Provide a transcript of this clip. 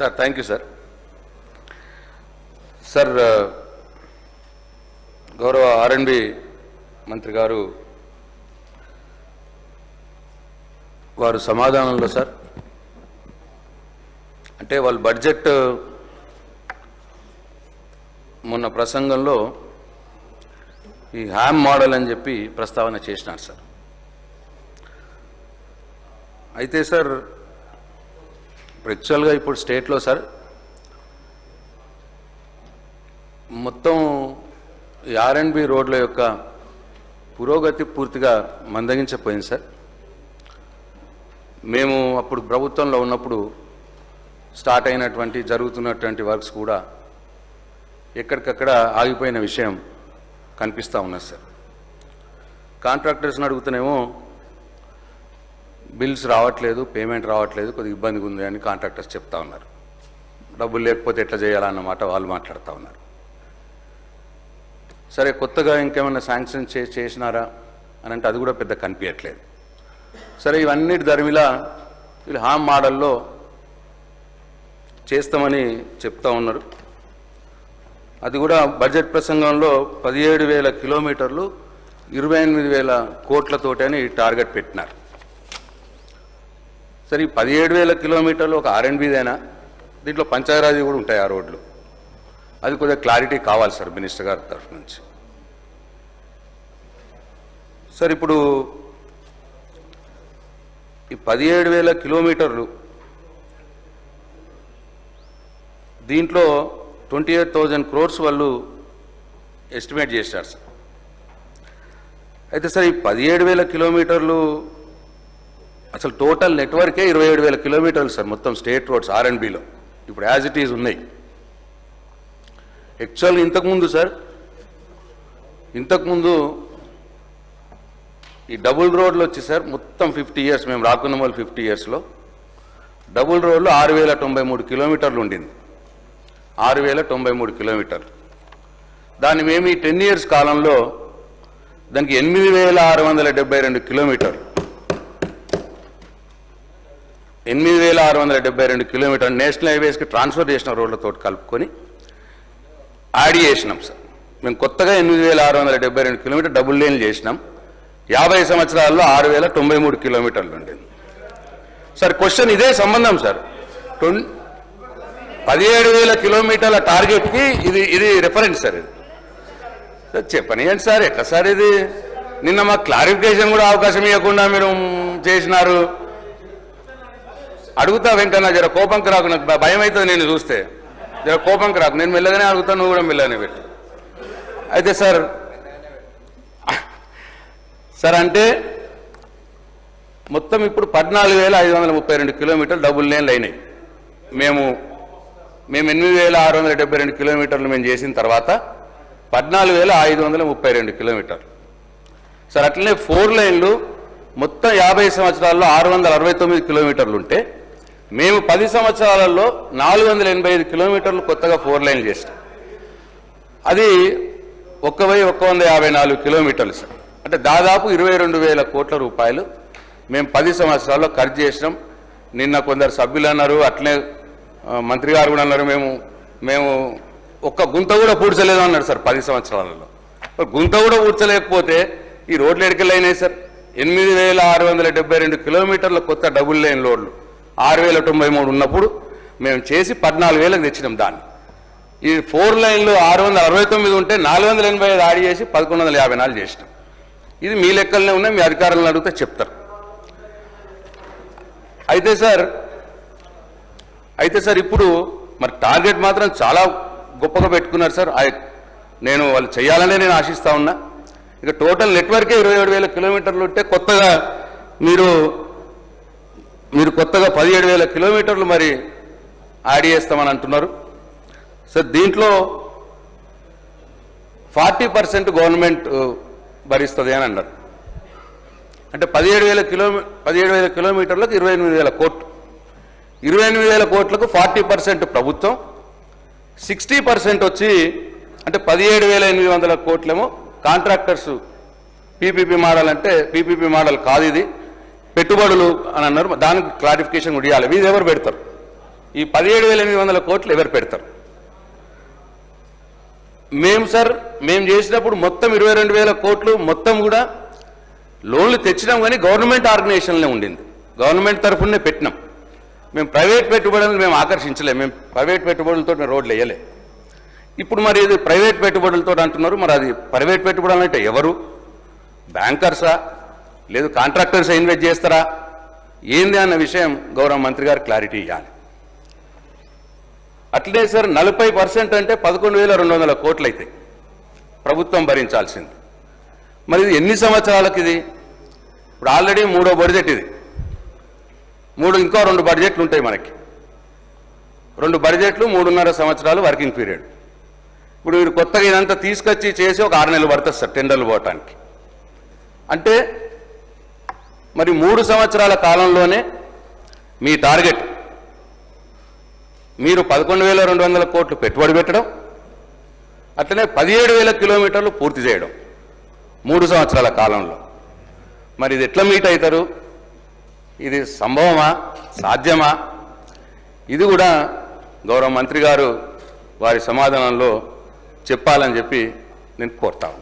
Sir thank you sir sir గౌరవ R and B మంత్రి గారు వారు సమాధానంలో సార్ అంటే వాళ్ళ బడ్జెట్ uh, మొన్న ప్రసంగంలో ఈ హ్యామ్ మోడల్ అని చెప్పి ప్రస్తావన చేసినారు సార్ అయితే సార్ యాక్చువల్గా ఇప్పుడు స్టేట్లో సార్ మొత్తం ఆర్ అండ్ బి రోడ్ల యొక్క పురోగతి పూర్తిగా మందగించపోయింది సార్ మేము అప్పుడు ప్రభుత్వంలో ఉన్నప్పుడు స్టార్ట్ అయినటువంటి జరుగుతున్నటువంటి వర్క్స్ కూడా ఎక్కడికక్కడ ఆగిపోయిన విషయం కనిపిస్తూ ఉన్నది సార్ కాంట్రాక్టర్స్ని అడుగుతూనేమో బిల్స్ రావట్లేదు పేమెంట్ రావట్లేదు కొద్దిగా ఇబ్బందిగా ఉంది అని కాంట్రాక్టర్స్ చెప్తా ఉన్నారు. డబ్బులు లేకపోతే ఎట్లా చేయాలన్నమాట వాళ్ళు మాట్లాడుతూ ఉన్నారు. సరే కొత్తగా ఇంకేమైనా శాంక్షన్ చే చేసినారా అని అంటే అది కూడా పెద్ద కనిపించట్లేదు. సరే ఇవన్నిటి ధర్మిలా వీళ్ళు హామ్ మోడల్లో చేస్తామని చెప్తా ఉన్నారు. అది కూడా బడ్జెట్ ప్రసంగంలో పదిహేడు వేల కిలోమీటర్లు ఇరవై ఎనిమిది వేల కోట్లతోటి అని టార్గెట్ పెట్టినారు. సరే ఈ పదిహేడు వేల కిలోమీటర్లు ఒక ఆర్ఎండ్బీదేనా దీంట్లో పంచాయరాజీ కూడా ఉంటాయి ఆ రోడ్లు. అది కొద్దిగా క్లారిటీ కావాలి సార్ మినిస్టర్ గారి తరఫు నుంచి. సార్ ఇప్పుడు ఈ పదిహేడు వేల కిలోమీటర్లు దీంట్లో ట్వంటీ ఎయిట్ థౌజండ్ క్రోర్స్ వాళ్ళు ఎస్టిమేట్ చేశారు సార్. అయితే సార్ ఈ పదిహేడు వేల కిలోమీటర్లు అసలు టోటల్ నెట్వర్కే ఇరవై ఏడు వేల కిలోమీటర్లు సార్ మొత్తం స్టేట్ రోడ్స్ ఆర్ఎండ్బిలో ఇప్పుడు యాజ్ ఇట్ ఈజ్ ఉన్నాయి. యాక్చువల్గా ఇంతకుముందు సార్ ఇంతకుముందు ఈ డబుల్ రోడ్లు వచ్చి సార్ మొత్తం ఫిఫ్టీ ఇయర్స్ మేము రాకున్న వాళ్ళు ఫిఫ్టీ ఇయర్స్లో డబుల్ రోడ్లు ఆరు వేల తొంభై మూడు కిలోమీటర్లు ఉండింది. ఆరు వేల తొంభై మూడు కిలోమీటర్లు. దాన్ని మేము ఈ టెన్ ఇయర్స్ కాలంలో దానికి ఎనిమిది వేల ఆరు వందల డెబ్బై రెండు కిలోమీటర్లు. ఎనిమిది వేల ఆరు వందల డెబ్బై రెండు కిలోమీటర్ నేషనల్ హైవేస్కి ట్రాన్స్ఫర్ చేసిన రోడ్లతో కలుపుకొని యాడ్ చేసినాం సార్. మేము కొత్తగా ఎనిమిది వేల ఆరు వందల డెబ్బై రెండు కిలోమీటర్ డబుల్ లేన్లు చేసినాం. యాభై సంవత్సరాల్లో ఆరు వేల తొంభై మూడు కిలోమీటర్లు ఉండేది. సార్ క్వశ్చన్ ఇదే సంబంధం సార్. ట్వం పదిహేడు వేల కిలోమీటర్ల టార్గెట్కి ఇది ఇది రిఫరెన్స్ సార్ ఇది. సార్ చెప్పనియండి సార్? ఎట్లా సార్ ఇది? నిన్న మాకు క్లారిఫికేషన్ కూడా అవకాశం ఇవ్వకుండా మీరు చేసినారు. అడుగుతా వెంకన్న జర కోపంకి రాకు నాకు భయం అవుతుంది నేను చూస్తే. జర కోపంకి రాకు. నేను మెల్లగానే అడుగుతాను నువ్వు కూడా మెల్లగానే పెట్టి. అయితే సార్ సార్ అంటే మొత్తం ఇప్పుడు పద్నాలుగు వేల ఐదు వందల ముప్పై రెండు కిలోమీటర్లు డబుల్ లేన్లు అయినాయి మేము మేము ఎనిమిది వేల ఆరు వందల డెబ్బై రెండు కిలోమీటర్లు మేము చేసిన తర్వాత పద్నాలుగు వేల ఐదు వందల ముప్పై రెండు కిలోమీటర్లు. సార్ అట్లనే ఫోర్ లైన్లు మొత్తం యాభై సంవత్సరాల్లో ఆరు వందల అరవై తొమ్మిది కిలోమీటర్లు ఉంటే మేము పది సంవత్సరాలలో నాలుగు వందల ఎనభై ఐదు కిలోమీటర్లు కొత్తగా ఫోర్ లైన్ చేసినాం. అది ఒక్క వెయ్యి ఒక్క వంద యాభై నాలుగు కిలోమీటర్లు సార్. అంటే దాదాపు ఇరవై రెండు వేల కోట్ల రూపాయలు మేము పది సంవత్సరాల్లో ఖర్చు చేసినాం. నిన్న కొందరు సభ్యులు అన్నారు అట్లే మంత్రి గారు కూడా అన్నారు మేము మేము ఒక్క గుంత కూడా పూడ్చలేదు అన్నారు సార్ పది సంవత్సరాలలో. గుంత కూడా పూడ్చలేకపోతే ఈ రోడ్లు ఎడికెళ్ళైనాయి సార్? ఎనిమిది వేల ఆరు వందల డెబ్బై రెండు కిలోమీటర్ల కొత్త డబుల్ లైన్ రోడ్లు. ఆరు వేల తొంభై మూడు ఉన్నప్పుడు మేము చేసి పద్నాలుగు వేలకు తెచ్చినాం దాన్ని. ఈ ఫోర్ లైన్లు ఆరు వందల అరవై తొమ్మిది ఉంటే నాలుగు వందల ఎనభై ఐదు ఆడి చేసి పదకొండు వందల యాభై నాలుగు చేసినాం. ఇది మీ లెక్కలనే ఉన్నాయి మీ అధికారులను అడిగితే చెప్తారు. అయితే సార్ అయితే సార్ ఇప్పుడు మరి టార్గెట్ మాత్రం చాలా గొప్పగా పెట్టుకున్నారు సార్. నేను వాళ్ళు చేయాలనే నేను ఆశిస్తా ఉన్నా. ఇక టోటల్ నెట్వర్కే ఇరవై ఏడు వేల కిలోమీటర్లు ఉంటే కొత్తగా మీరు మీరు కొత్తగా పదిహేడు వేల కిలోమీటర్లు మరి యాడ్ చేస్తామని అంటున్నారు. సార్ దీంట్లో ఫార్టీ పర్సెంట్ గవర్నమెంట్ భరిస్తుంది అని అన్నారు. అంటే పదిహేడు వేల కిలోమీ పదిహేడు వేల కిలోమీటర్లకు ఇరవై ఎనిమిది వేల కోట్లు. ఇరవై ఎనిమిది వేల కోట్లకు ఫార్టీ పర్సెంట్ ప్రభుత్వం సిక్స్టీ పర్సెంట్ వచ్చి అంటే పదిహేడు వేల ఎనిమిది వందల కోట్లేమో కాంట్రాక్టర్స్ పీపీపీ మోడల్ అంటే పీపీపీ మోడల్ కాదు ఇది. పెట్టుబడులు అని అన్నారు. దానికి క్లారిఫికేషన్ కూడా ఇవ్వాలి. వీళ్ళు ఎవరు పెడతారు? ఈ పదిహేడు వేల ఎనిమిది వందల కోట్లు ఎవరు పెడతారు? మేము సార్ మేము చేసినప్పుడు మొత్తం ఇరవై రెండు వేల కోట్లు మొత్తం కూడా లోన్లు తెచ్చినాం కానీ గవర్నమెంట్ ఆర్గనైజేషన్లే ఉండింది. గవర్నమెంట్ తరఫునే పెట్టినాం. మేము ప్రైవేట్ పెట్టుబడులను మేము ఆకర్షించలేము మేము ప్రైవేట్ పెట్టుబడులతో రోడ్లు వేయలే. ఇప్పుడు మరి ఇది ప్రైవేట్ పెట్టుబడులతో అంటున్నారు? మరి అది ప్రైవేట్ పెట్టుబడులు అంటే ఎవరు? బ్యాంకర్సా? లేదు కాంట్రాక్టర్స్ ఇన్వెస్ట్ చేస్తారా? ఏంది అన్న విషయం గౌరవ మంత్రి గారు క్లారిటీ ఇవ్వాలి అట్లే సార్ నలభై పర్సెంట్ అంటే పదకొండు వేల రెండు వందల కోట్లు అవుతాయి ప్రభుత్వం భరించాల్సింది. మరి ఇది ఎన్ని సంవత్సరాలకు ఇది? ఇప్పుడు ఆల్రెడీ మూడో బడ్జెట్ ఇది. మూడు ఇంకో రెండు బడ్జెట్లు ఉంటాయి మనకి. రెండు బడ్జెట్లు మూడున్నర సంవత్సరాలు వర్కింగ్ పీరియడ్ ఇప్పుడు మీరు కొత్తగా ఇదంతా తీసుకొచ్చి చేసి ఒక ఆరు నెలలు పడుతుంది సార్ టెండర్లు పోవటానికి. అంటే మరి మూడు సంవత్సరాల కాలంలోనే మీ టార్గెట్ మీరు పదకొండు వేల రెండు వందల కోట్లు పెట్టుబడి పెట్టడం అట్లనే పదిహేడు వేల కిలోమీటర్లు పూర్తి చేయడం మూడు సంవత్సరాల కాలంలో. మరి ఇది ఎట్లా మీట్ అవుతారు? ఇది సంభవమా? సాధ్యమా? ఇది కూడా గౌరవ మంత్రి గారు వారి సమాధానంలో చెప్పాలని చెప్పి నేను కోరుతాను